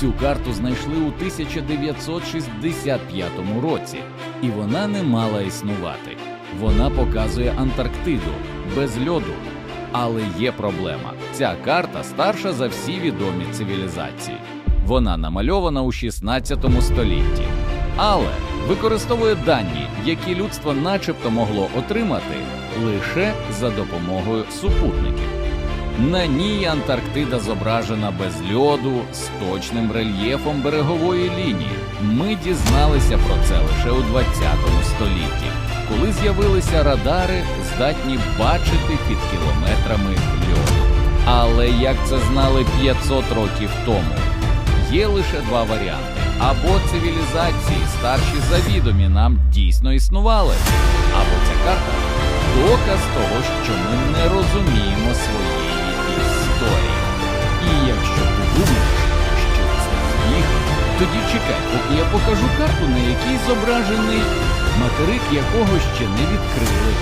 Цю карту знайшли у 1965 році, і вона не мала існувати. Вона показує Антарктиду без льоду. Але є проблема: ця карта старша за всі відомі цивілізації. Вона намальована у 16 столітті, але використовує дані, які людство начебто могло отримати лише за допомогою супутників. На ній Антарктида зображена без льоду з точним рельєфом берегової лінії. Ми дізналися про це лише у 20 столітті, коли з'явилися радари, здатні бачити під кілометрами льоду. Але як це знали 500 років тому? Є лише два варіанти: або цивілізації, старші за відомі, нам дійсно існували, або ця карта доказ того, що ми не розуміємо своєї тоді чекай, поки я покажу карту, на якій зображений материк, якого ще не відкрили.